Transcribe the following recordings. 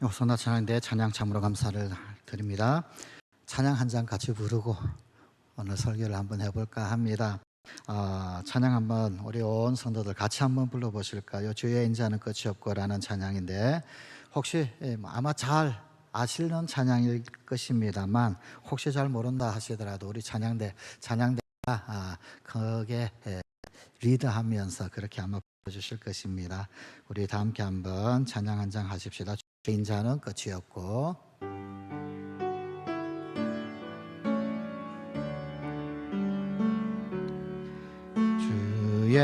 호소나 찬양대 찬양 참으로 감사를 드립니다. 찬양 한 장 같이 부르고 오늘 설교를 한번 해볼까 합니다. 어, 찬양 한번 우리 온 성도들 같이 한번 불러보실까요? 주의 인자는 끝이 없고라는 찬양인데 혹시 예, 뭐 아마 잘 아시는 찬양일 것입니다만 혹시 잘 모른다 하시더라도 우리 찬양대 찬양대가 아, 거기에 예, 리드하면서 그렇게 아마 주실 것입니다. 우리 다 함께 한번 찬양 한 장 하십시다. 주의 인자는 끝이 없고. 주의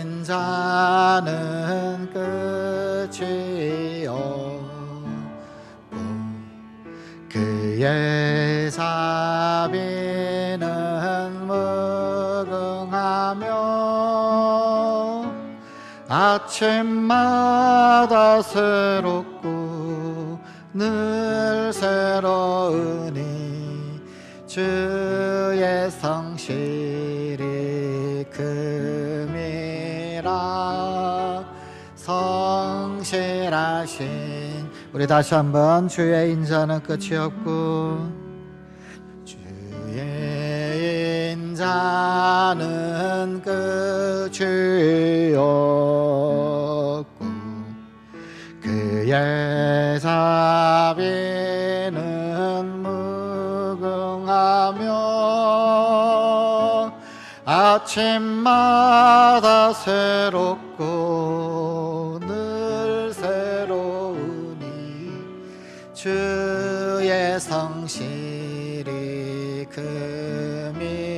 인자는 끝이 없고 그의 자비 아침마다 새롭고 늘 새로우니 주의 성실이 금이라. 성실하신 우리 다시 한번 주의 인자는 끝이 없고 주의 인자는 끝이 없고 자비는 무궁하며 아침마다 새롭고 늘 새로우니 주의 성실이 금이라.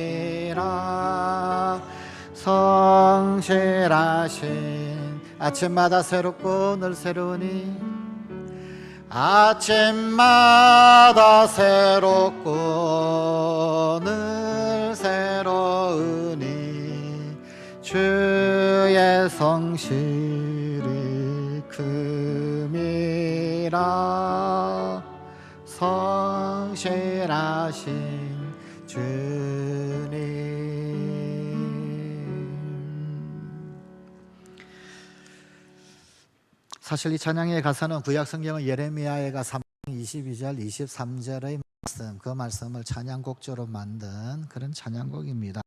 성실하신 아침마다 새롭고 늘 새로우니 아침마다 새롭고 늘 새로우니 주의 성실이 금이라. 성실하신 주님 사실 이 찬양의 가사는 구약 성경의 예레미야에가 3장 22절 23절의 말씀 그 말씀을 찬양곡조로 만든 그런 찬양곡입니다.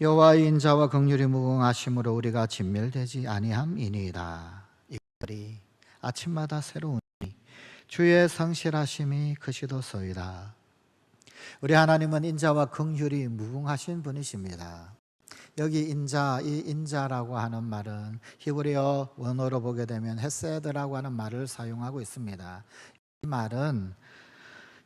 여호와의 인자와 긍휼이 무궁하심으로 우리가 진멸되지 아니함이니이다. 이들이 아침마다 새로우니 주의 성실하심이 크시도소이다. 우리 하나님은 인자와 긍휼이 무궁하신 분이십니다. 여기 인자, 이 인자라고 하는 말은 히브리어 원어로 보게 되면 헤세드라고 하는 말을 사용하고 있습니다. 이 말은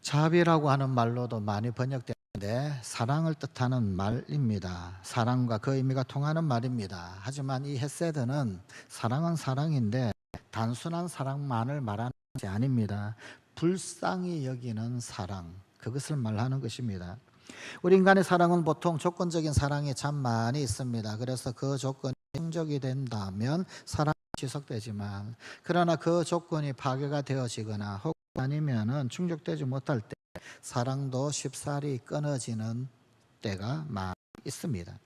자비라고 하는 말로도 많이 번역되는데 사랑을 뜻하는 말입니다. 사랑과 그 의미가 통하는 말입니다. 하지만 이 헤세드는 사랑은 사랑인데 단순한 사랑만을 말하는 것이 아닙니다. 불쌍히 여기는 사랑, 그것을 말하는 것입니다. 우리 인간의 사랑은 보통 조건적인 사랑이 참 많이 있습니다. 그래서 그 조건이 충족이 된다면 사랑이 지속되지만 그러나 그 조건이 파괴가 되어지거나 혹 아니면은 충족되지 못할 때 사랑도 쉽사리 끊어지는 때가 많이 있습니다.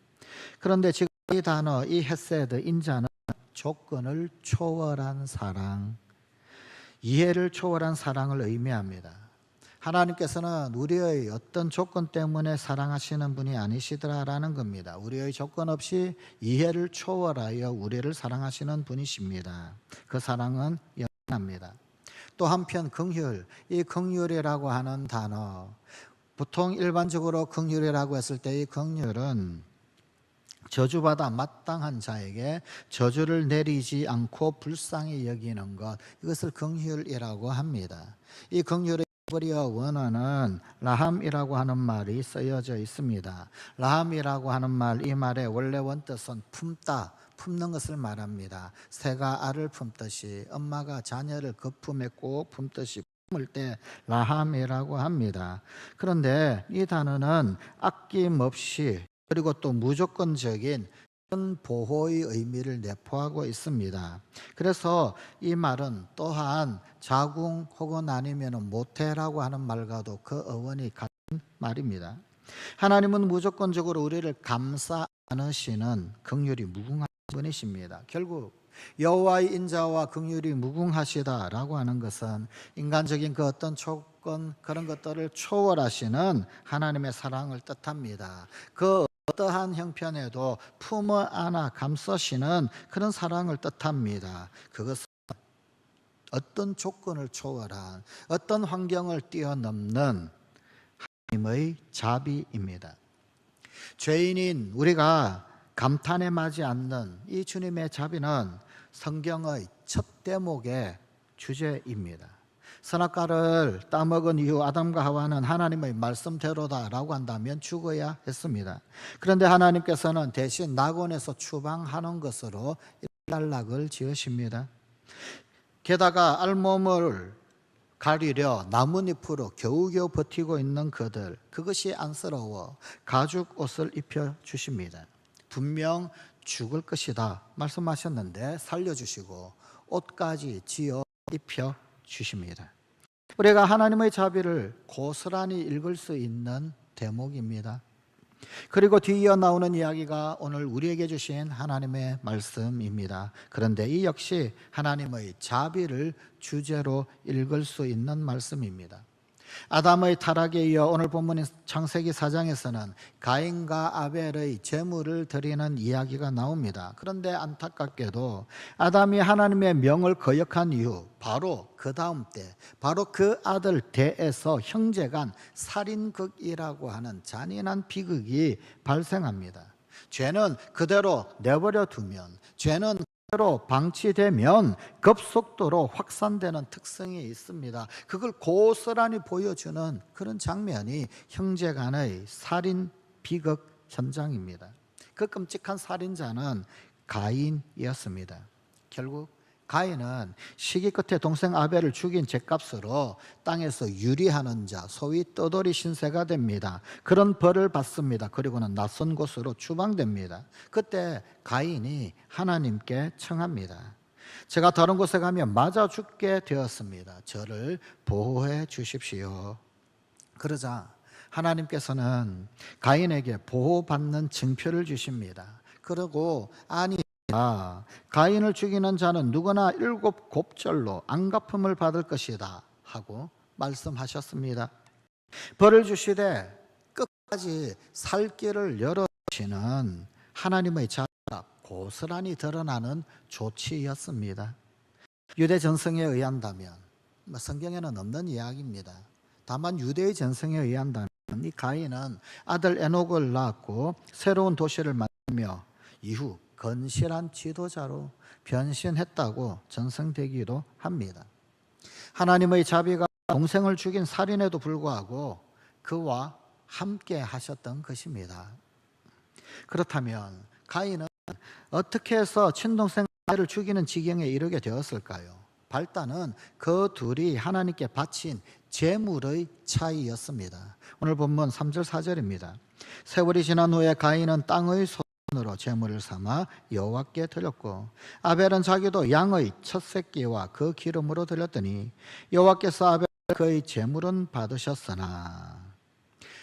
그런데 지금 이 단어 이 헤세드 인자는 조건을 초월한 사랑, 이해를 초월한 사랑을 의미합니다. 하나님께서는 우리의 어떤 조건 때문에 사랑하시는 분이 아니시더라라는 겁니다. 우리의 조건 없이 이해를 초월하여 우리를 사랑하시는 분이십니다. 그 사랑은 영원합니다. 또 한편 긍휼, 이 긍휼이라고 하는 단어 보통 일반적으로 긍휼이라고 했을 때 이 긍휼은 저주받아 마땅한 자에게 저주를 내리지 않고 불쌍히 여기는 것 이것을 긍휼이라고 합니다. 이 긍휼의 히브리어 원어는 라함이라고 하는 말이 쓰여져 있습니다. 라함이라고 하는 말 이 말의 원래 원뜻은 품다 품는 것을 말합니다. 새가 알을 품듯이 엄마가 자녀를 거품에 꼭 품듯이 품을 때 라함이라고 합니다. 그런데 이 단어는 아낌없이 그리고 또 무조건적인 보호의 의미를 내포하고 있습니다. 그래서 이 말은 또한 자궁 혹은 아니면 모태라고 하는 말과도 그 어원이 같은 말입니다. 하나님은 무조건적으로 우리를 감싸 안으시는 긍휼이 무궁한 분이십니다. 결국 여호와의 인자와 긍휼이 무궁하시다라고 하는 것은 인간적인 그 어떤 조건 그런 것들을 초월하시는 하나님의 사랑을 뜻합니다. 그 어떠한 형편에도 품어 안아 감싸시는 그런 사랑을 뜻합니다. 그것은 어떤 조건을 초월한 어떤 환경을 뛰어넘는 하나님의 자비입니다. 죄인인 우리가 감탄에 맞지 않는 이 주님의 자비는 성경의 첫 대목의 주제입니다. 선악과를 따먹은 이후 아담과 하와는 하나님의 말씀대로다라고 한다면 죽어야 했습니다. 그런데 하나님께서는 대신 낙원에서 추방하는 것으로 일단락을 지으십니다. 게다가 알몸을 가리려 나뭇잎으로 겨우겨우 버티고 있는 그들 그것이 안쓰러워 가죽 옷을 입혀 주십니다. 분명 죽을 것이다 말씀하셨는데 살려주시고 옷까지 지어 입혀 주십니다. 우리가 하나님의 자비를 고스란히 읽을 수 있는 대목입니다. 그리고 뒤이어 나오는 이야기가 오늘 우리에게 주신 하나님의 말씀입니다. 그런데 이 역시 하나님의 자비를 주제로 읽을 수 있는 말씀입니다. 아담의 타락에 이어 오늘 본문인 창세기 4장에서는 가인과 아벨의 제물을 드리는 이야기가 나옵니다. 그런데 안타깝게도 아담이 하나님의 명을 거역한 이후 바로 그 다음 때 바로 그 아들 대에서 형제간 살인극이라고 하는 잔인한 비극이 발생합니다. 죄는 그대로 내버려 두면 죄는 로 방치되면 급속도로 확산되는 특성이 있습니다. 그걸 고스란히 보여주는 그런 장면이 형제 간의 살인 비극 현장입니다. 그 끔찍한 살인자는 가인이었습니다. 결국 가인은 시기 끝에 동생 아벨을 죽인 죄값으로 땅에서 유리하는 자, 소위 떠돌이 신세가 됩니다. 그런 벌을 받습니다. 그리고는 낯선 곳으로 추방됩니다. 그때 가인이 하나님께 청합니다. 제가 다른 곳에 가면 맞아 죽게 되었습니다. 저를 보호해 주십시오. 그러자 하나님께서는 가인에게 보호받는 증표를 주십니다. 그리고 아니 아, 가인을 죽이는 자는 누구나 일곱 곱절로 안갚음을 받을 것이다 하고 말씀하셨습니다. 벌을 주시되 끝까지 살 길을 열어주시는 하나님의 자가 고스란히 드러나는 조치였습니다. 유대 전성에 의한다면 뭐 성경에는 없는 이야기입니다. 다만 유대의 전성에 의한다면 이 가인은 아들 에녹을 낳았고 새로운 도시를 만들며 이후 건실한 지도자로 변신했다고 전승되기도 합니다. 하나님의 자비가 동생을 죽인 살인에도 불구하고 그와 함께 하셨던 것입니다. 그렇다면 가인은 어떻게 해서 친동생 을 죽이는 지경에 이르게 되었을까요? 발단은 그 둘이 하나님께 바친 재물의 차이였습니다. 오늘 본문 3절 4절입니다. 세월이 지난 후에 가인은 땅의 으로 제물을 삼아 여호와께 드렸고 아벨은 자기도 양의 첫 새끼와 그 기름으로 드렸더니 여호와께서 아벨 그의 제물은 받으셨으나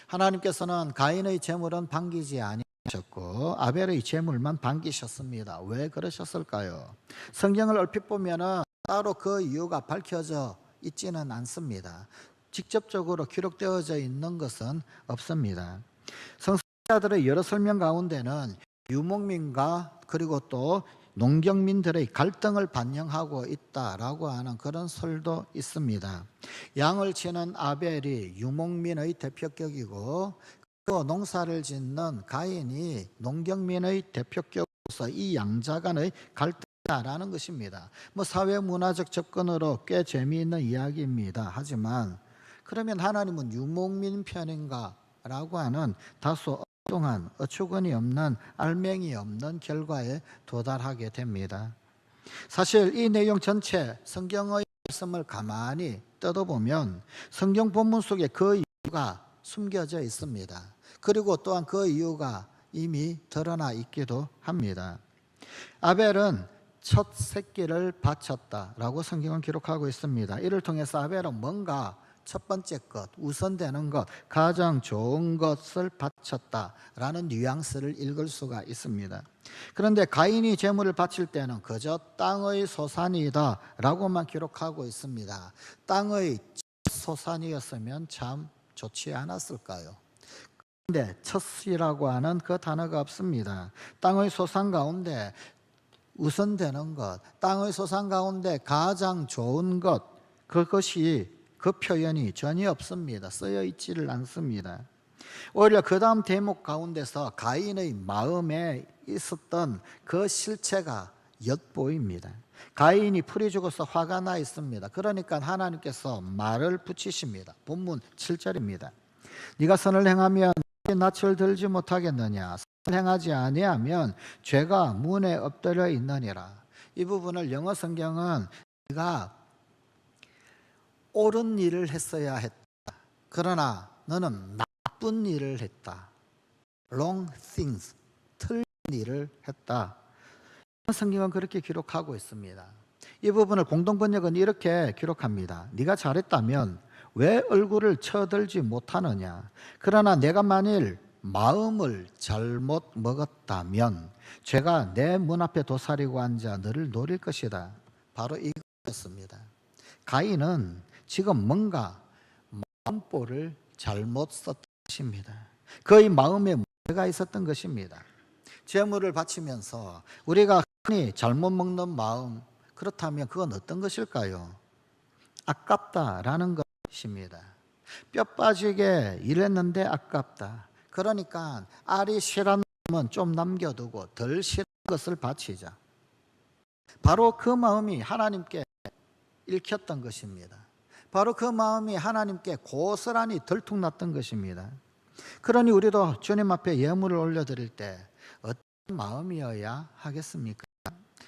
하나님께서는 가인의 제물은 반기지 아니하셨고 아벨의 제물만 반기셨습니다. 왜 그러셨을까요? 성경을 얼핏 보면은 따로 그 이유가 밝혀져 있지는 않습니다. 직접적으로 기록되어져 있는 것은 없습니다. 성서자들의 여러 설명 가운데는 유목민과 그리고 또 농경민들의 갈등을 반영하고 있다라고 하는 그런 설도 있습니다. 양을 치는 아벨이 유목민의 대표격이고 또 농사를 짓는 가인이 농경민의 대표격으로서 이 양자 간의 갈등이라는 것입니다. 뭐 사회 문화적 접근으로 꽤 재미있는 이야기입니다. 하지만 그러면 하나님은 유목민 편인가라고 하는 다소 동안 어처구니 없는 알맹이 없는 결과에 도달하게 됩니다. 사실 이 내용 전체 성경의 말씀을 가만히 뜯어보면 성경 본문 속에 그 이유가 숨겨져 있습니다. 그리고 또한 그 이유가 이미 드러나 있기도 합니다. 아벨은 첫 새끼를 바쳤다라고 성경은 기록하고 있습니다. 이를 통해서 아벨은 뭔가 첫 번째 것, 우선되는 것, 가장 좋은 것을 바쳤다라는 뉘앙스를 읽을 수가 있습니다. 그런데 가인이 재물을 바칠 때는 그저 땅의 소산이다라고만 기록하고 있습니다. 땅의 소산이었으면 참 좋지 않았을까요? 근데 첫이라고 하는 그 단어가 없습니다. 땅의 소산 가운데 우선되는 것, 땅의 소산 가운데 가장 좋은 것, 그것이 그 표현이 전혀 없습니다. 쓰여 있지를 않습니다. 오히려 그 다음 대목 가운데서 가인의 마음에 있었던 그 실체가 엿보입니다. 가인이 풀이 죽어서 화가 나 있습니다. 그러니까 하나님께서 말을 붙이십니다. 본문 7절입니다. 네가 선을 행하면 낯을 들지 못하겠느냐? 선을 행하지 아니하면 죄가 문에 엎드려 있느니라. 이 부분을 영어 성경은 네가 옳은 일을 했어야 했다. 그러나 너는 나쁜 일을 했다. wrong things, 틀린 일을 했다. 성경은 그렇게 기록하고 있습니다. 이 부분을 공동번역은 이렇게 기록합니다. 네가 잘했다면 왜 얼굴을 쳐들지 못하느냐? 그러나 내가 만일 마음을 잘못 먹었다면 죄가 내 문 앞에 도사리고 앉아 너를 노릴 것이다. 바로 이것입니다. 가인은 지금 뭔가 마음보를 잘못 썼던 것입니다. 그의 마음에 문제가 있었던 것입니다. 재물을 바치면서 우리가 흔히 잘못 먹는 마음 그렇다면 그건 어떤 것일까요? 아깝다라는 것입니다. 뼈 빠지게 일했는데 아깝다. 그러니까 알이 실한 놈은 좀 남겨두고 덜 실한 것을 바치자. 바로 그 마음이 하나님께 읽혔던 것입니다. 바로 그 마음이 하나님께 고스란히 들통났던 것입니다. 그러니 우리도 주님 앞에 예물을 올려드릴 때 어떤 마음이어야 하겠습니까?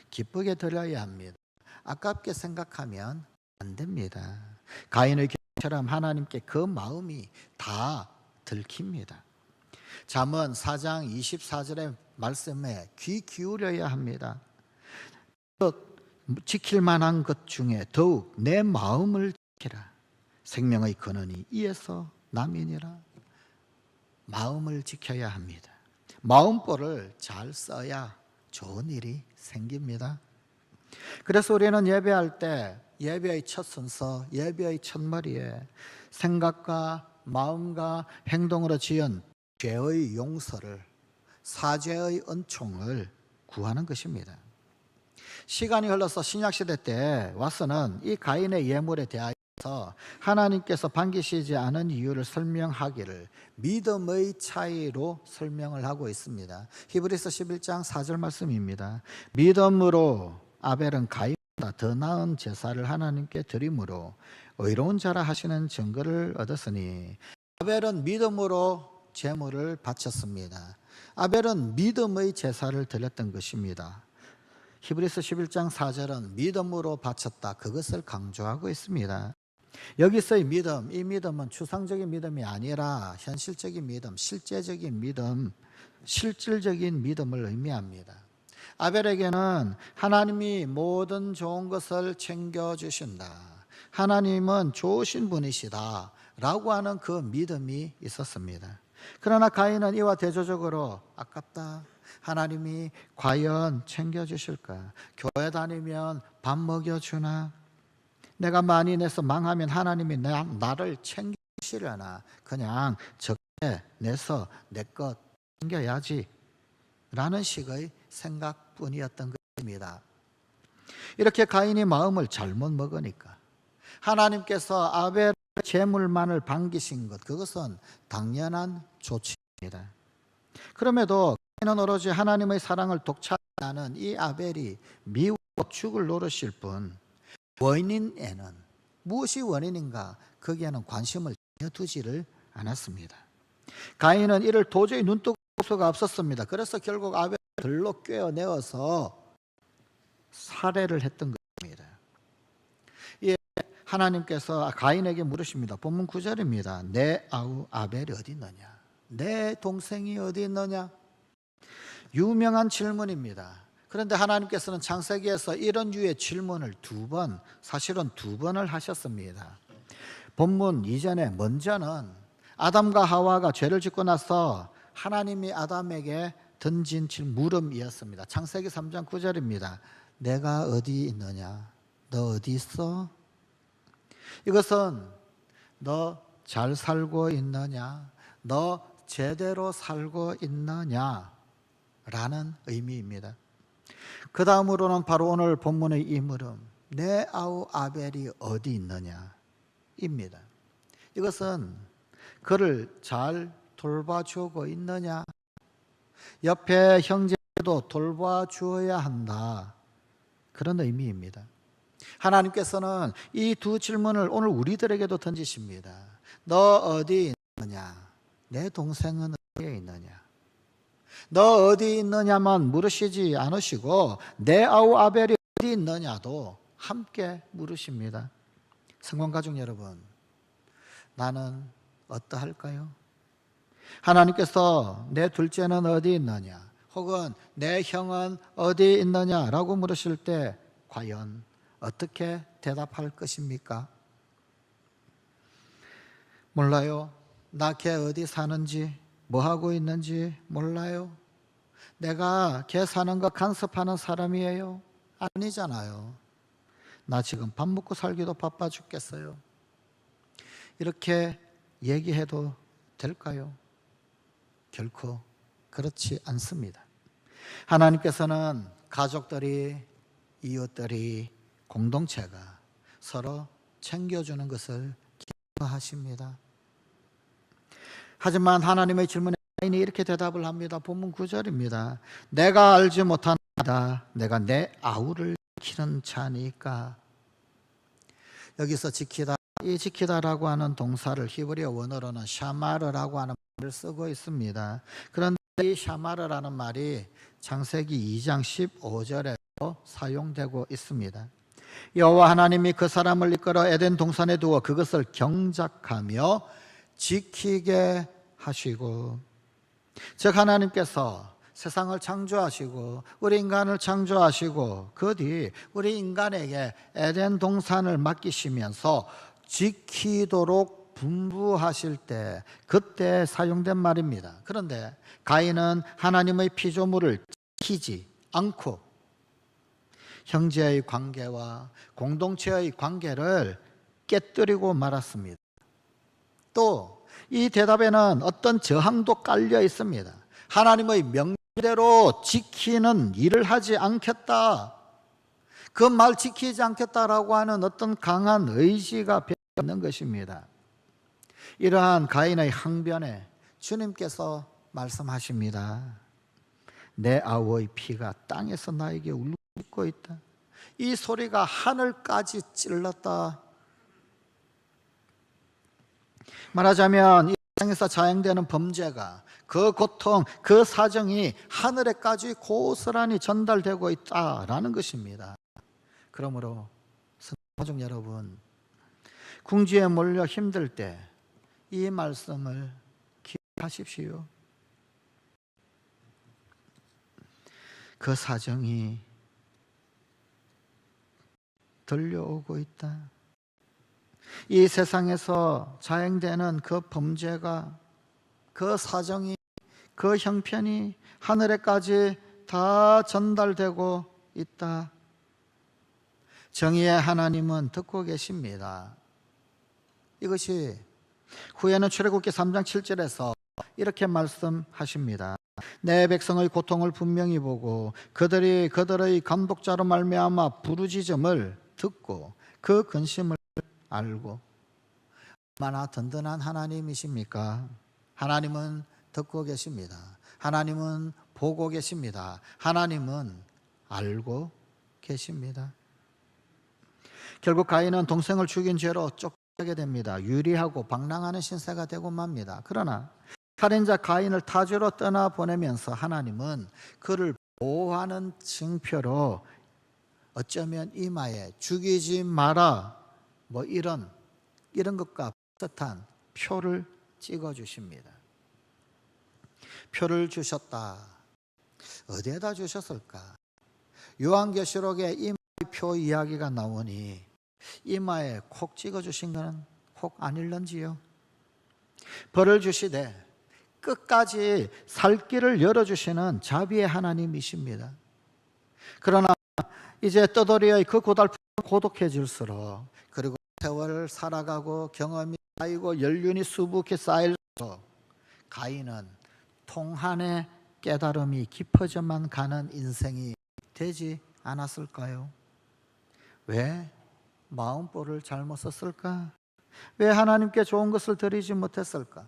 기쁘게 드려야 합니다. 아깝게 생각하면 안 됩니다. 가인의 경처럼 하나님께 그 마음이 다 들킵니다. 잠언 4장 24절의 말씀에 귀 기울여야 합니다. 지킬 만한 것 중에 더욱 내 마음을 지키라. 생명의 근원이 이에서 남이니라. 마음을 지켜야 합니다. 마음보를 잘 써야 좋은 일이 생깁니다. 그래서 우리는 예배할 때 예배의 첫 순서, 예배의 첫 머리에 생각과 마음과 행동으로 지은 죄의 용서를 사죄의 은총을 구하는 것입니다. 시간이 흘러서 신약 시대 때 와서는 이 가인의 예물에 대하여서 하나님께서 반기시지 않은 이유를 설명하기를 믿음의 차이로 설명을 하고 있습니다. 히브리서 11장 4절 말씀입니다. 믿음으로 아벨은 가인보다 더 나은 제사를 하나님께 드림으로 의로운 자라 하시는 증거를 얻었으니 아벨은 믿음으로 제물을 바쳤습니다. 아벨은 믿음의 제사를 드렸던 것입니다. 히브리서 11장 4절은 믿음으로 바쳤다. 그것을 강조하고 있습니다. 여기서의 믿음, 이 믿음은 추상적인 믿음이 아니라 현실적인 믿음, 실제적인 믿음, 실질적인 믿음을 의미합니다. 아벨에게는 하나님이 모든 좋은 것을 챙겨주신다. 하나님은 좋으신 분이시다. 라고 하는 그 믿음이 있었습니다. 그러나 가인은 이와 대조적으로 아깝다. 하나님이 과연 챙겨주실까? 교회 다니면 밥 먹여주나? 내가 많이 내서 망하면 하나님이 나, 나를 챙기시려나? 그냥 적게 내서 내 것 챙겨야지. 라는 식의 생각뿐이었던 것입니다. 이렇게 가인이 마음을 잘못 먹으니까 하나님께서 아벨 재물만을 반기신 것 그것은 당연한 조치입니다. 그럼에도 는 오로지 하나님의 사랑을 독차지하는 이 아벨이 미워 죽을 노릇일 뿐 원인에는 무엇이 원인인가 거기에는 관심을 전혀 두지를 않았습니다. 가인은 이를 도저히 눈뜨고 수가 없었습니다. 그래서 결국 아벨을 들로 꿰어내어서 살해를 했던 것입니다. 예, 하나님께서 가인에게 물으십니다. 본문 9절입니다. 내 아우 아벨이 어디 있느냐? 내 동생이 어디 있느냐? 유명한 질문입니다. 그런데 하나님께서는 창세기에서 이런 유의 질문을 두 번, 사실은 두 번을 하셨습니다. 본문 이전에 먼저는 아담과 하와가 죄를 짓고 나서 하나님이 아담에게 던진 질 물음이었습니다. 창세기 3장 9절입니다. 내가 어디 있느냐? 너 어디 있어? 이것은 너 잘 살고 있느냐? 너 제대로 살고 있느냐? 라는 의미입니다. 그 다음으로는 바로 오늘 본문의 이 물음, 내 아우 아벨이 어디 있느냐? 입니다. 이것은 그를 잘 돌봐주고 있느냐? 옆에 형제도 돌봐주어야 한다. 그런 의미입니다. 하나님께서는 이 두 질문을 오늘 우리들에게도 던지십니다. 너 어디 있느냐? 내 동생은 어디에 있느냐? 너 어디 있느냐만 물으시지 않으시고 내 아우 아벨이 어디 있느냐도 함께 물으십니다. 성공가족 여러분, 나는 어떠할까요? 하나님께서 내 둘째는 어디 있느냐? 혹은 내 형은 어디 있느냐라고 물으실 때 과연 어떻게 대답할 것입니까? 몰라요. 나 걔 어디 사는지, 뭐 하고 있는지 몰라요. 내가 걔 사는 거 간섭하는 사람이에요? 아니잖아요. 나 지금 밥 먹고 살기도 바빠 죽겠어요. 이렇게 얘기해도 될까요? 결코 그렇지 않습니다. 하나님께서는 가족들이, 이웃들이, 공동체가 서로 챙겨주는 것을 기뻐하십니다. 하지만 하나님의 질문에 가인이 이렇게 대답을 합니다. 본문 9절입니다. 내가 알지 못한다. 내가 내 아우를 지키는 자니까. 여기서 지키다, 이 지키다라고 하는 동사를 히브리어 원어로는 샤마르라고 하는 말을 쓰고 있습니다. 그런데 이 샤마르라는 말이 창세기 2장 15절에도 사용되고 있습니다. 여호와 하나님이 그 사람을 이끌어 에덴 동산에 두어 그것을 경작하며 지키게 하시고 즉 하나님께서 세상을 창조하시고 우리 인간을 창조하시고 그 뒤 우리 인간에게 에덴 동산을 맡기시면서 지키도록 분부하실 때 그때 사용된 말입니다. 그런데 가인은 하나님의 피조물을 지키지 않고 형제의 관계와 공동체의 관계를 깨뜨리고 말았습니다. 또 이 대답에는 어떤 저항도 깔려 있습니다. 하나님의 명대로 지키는 일을 하지 않겠다. 그 말 지키지 않겠다라고 하는 어떤 강한 의지가 있는 것입니다. 이러한 가인의 항변에 주님께서 말씀하십니다. 내 아우의 피가 땅에서 나에게 울고 있다. 이 소리가 하늘까지 찔렀다. 말하자면 이 세상에서 자행되는 범죄가 그 고통, 그 사정이 하늘에까지 고스란히 전달되고 있다라는 것입니다. 그러므로 가족 여러분, 궁지에 몰려 힘들 때 이 말씀을 기억하십시오. 그 사정이 들려오고 있다. 이 세상에서 자행되는 그 범죄가 그 사정이 그 형편이 하늘에까지 다 전달되고 있다. 정의의 하나님은 듣고 계십니다. 이것이 후에는 출애굽기 3장 7절에서 이렇게 말씀하십니다. 내 백성의 고통을 분명히 보고 그들이 그들의 감독자로 말미암아 부르짖음을 듣고 그 근심을 알고 얼마나 든든한 하나님이십니까? 하나님은 듣고 계십니다. 하나님은 보고 계십니다. 하나님은 알고 계십니다. 결국 가인은 동생을 죽인 죄로 쫓겨나게 됩니다. 유리하고 방랑하는 신세가 되고 맙니다. 그러나 살인자 가인을 타주로 떠나 보내면서 하나님은 그를 보호하는 증표로 어쩌면 이마에 죽이지 마라 뭐 이런 이런 것과 비슷한 표를 찍어 주십니다. 표를 주셨다. 어디에다 주셨을까? 요한계시록에 이마의 표 이야기가 나오니 이마에 콕 찍어 주신 것은 혹 아닐런지요? 벌을 주시되 끝까지 살 길을 열어 주시는 자비의 하나님이십니다. 그러나 이제 떠돌이의 그 고달픔 고독해질수록 세월 살아가고 경험이 쌓이고 연륜이 수북히 쌓일수록 가인은 통한의 깨달음이 깊어져만 가는 인생이 되지 않았을까요? 왜 마음보를 잘못 썼을까? 왜 하나님께 좋은 것을 드리지 못했을까?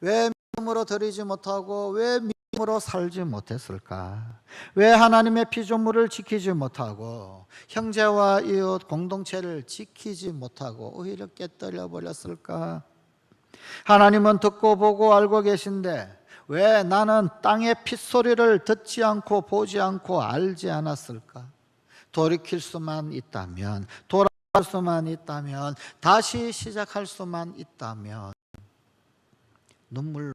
왜 믿음으로 드리지 못하고 왜 믿음으로 살지 못했을까? 왜 하나님의 피조물을 지키지 못하고 형제와 이웃 공동체를 지키지 못하고 오히려 깨뜨려 버렸을까? 하나님은 듣고 보고 알고 계신데 왜 나는 땅의 핏소리를 듣지 않고 보지 않고 알지 않았을까? 돌이킬 수만 있다면, 돌아갈 수만 있다면, 다시 시작할 수만 있다면, 눈물로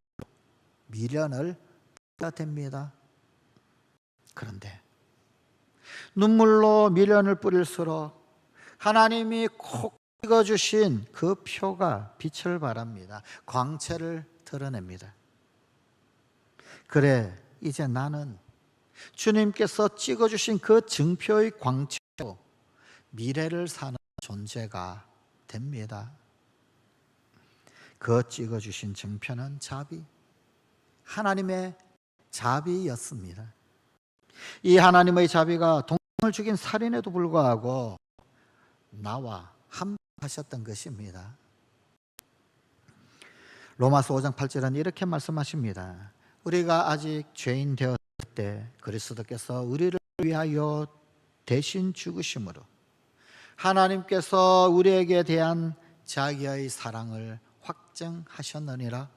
미련을 뿌려야 됩니다. 그런데, 눈물로 미련을 뿌릴수록 하나님이 콕 찍어주신 그 표가 빛을 발합니다. 광채를 드러냅니다. 그래, 이제 나는 주님께서 찍어주신 그 증표의 광채로 미래를 사는 존재가 됩니다. 그 찍어주신 증표는 자비, 하나님의 자비였습니다. 이 하나님의 자비가 동생을 죽인 살인에도 불구하고 나와 함께하셨던 것입니다. 로마서 5장 8절은 이렇게 말씀하십니다. 우리가 아직 죄인 되었을 때 그리스도께서 우리를 위하여 대신 죽으심으로 하나님께서 우리에게 대한 자기의 사랑을 확정하셨느니라.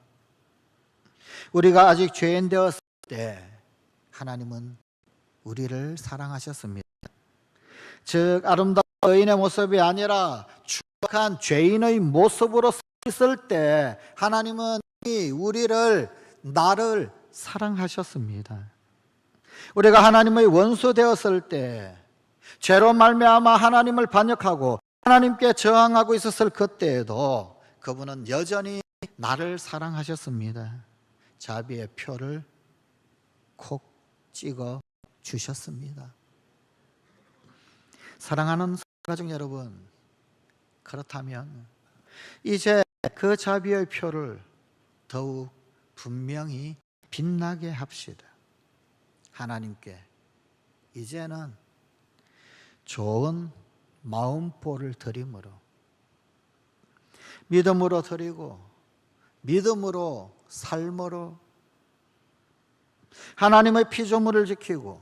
우리가 아직 죄인 되었을 때 하나님은 우리를 사랑하셨습니다. 즉 아름다운 여인의 모습이 아니라 추악한 죄인의 모습으로 서 있을 때 하나님은 이 우리를 나를 사랑하셨습니다. 우리가 하나님의 원수 되었을 때 죄로 말미암아 하나님을 반역하고 하나님께 저항하고 있었을 그때에도 그분은 여전히 나를 사랑하셨습니다. 자비의 표를 콕 찍어 주셨습니다. 사랑하는 가족 여러분, 그렇다면 이제 그 자비의 표를 더욱 분명히 빛나게 합시다. 하나님께 이제는 좋은 마음보를 드림으로 믿음으로 드리고 믿음으로 삶으로 하나님의 피조물을 지키고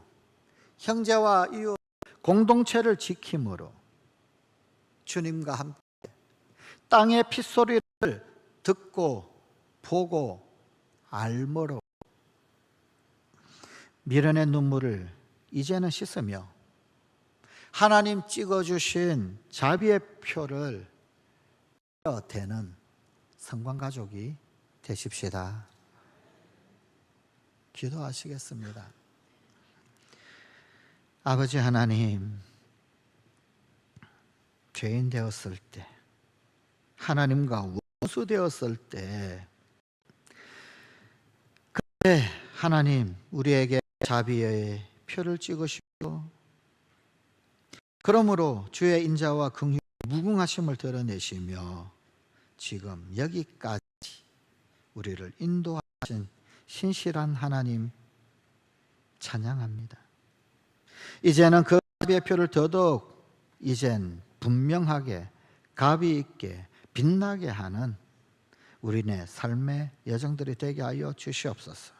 형제와 이웃 공동체를 지킴으로 주님과 함께 땅의 핏소리를 듣고 보고 알므로 미련의 눈물을 이제는 씻으며 하나님 찍어주신 자비의 표를 되는 성관 가족이 되십시다. 기도하시겠습니다. 아버지 하나님, 죄인 되었을 때, 하나님과 원수 되었을 때, 그때 하나님 우리에게 자비의 표를 찍으시고, 그러므로 주의 인자와 긍휼 무궁하심을 드러내시며 지금 여기까지 우리를 인도하신 신실한 하나님 찬양합니다. 이제는 그 자비의 표를 더더욱 이젠 분명하게 가비 있게 빛나게 하는 우리네 삶의 여정들이 되게 하여 주시옵소서.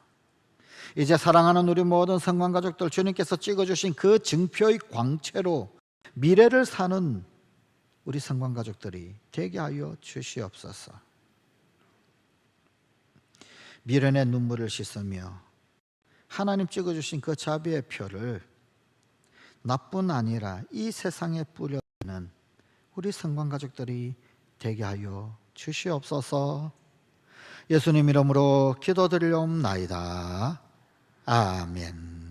이제 사랑하는 우리 모든 성관 가족들 주님께서 찍어 주신 그 증표의 광채로 미래를 사는 우리 성관 가족들이 되게 하여 주시옵소서. 미련의 눈물을 씻으며 하나님 찍어주신 그 자비의 표를 나뿐 아니라 이 세상에 뿌려는 우리 성관 가족들이 되게 하여 주시옵소서. 예수님 이름으로 기도드리옵나이다. 아멘.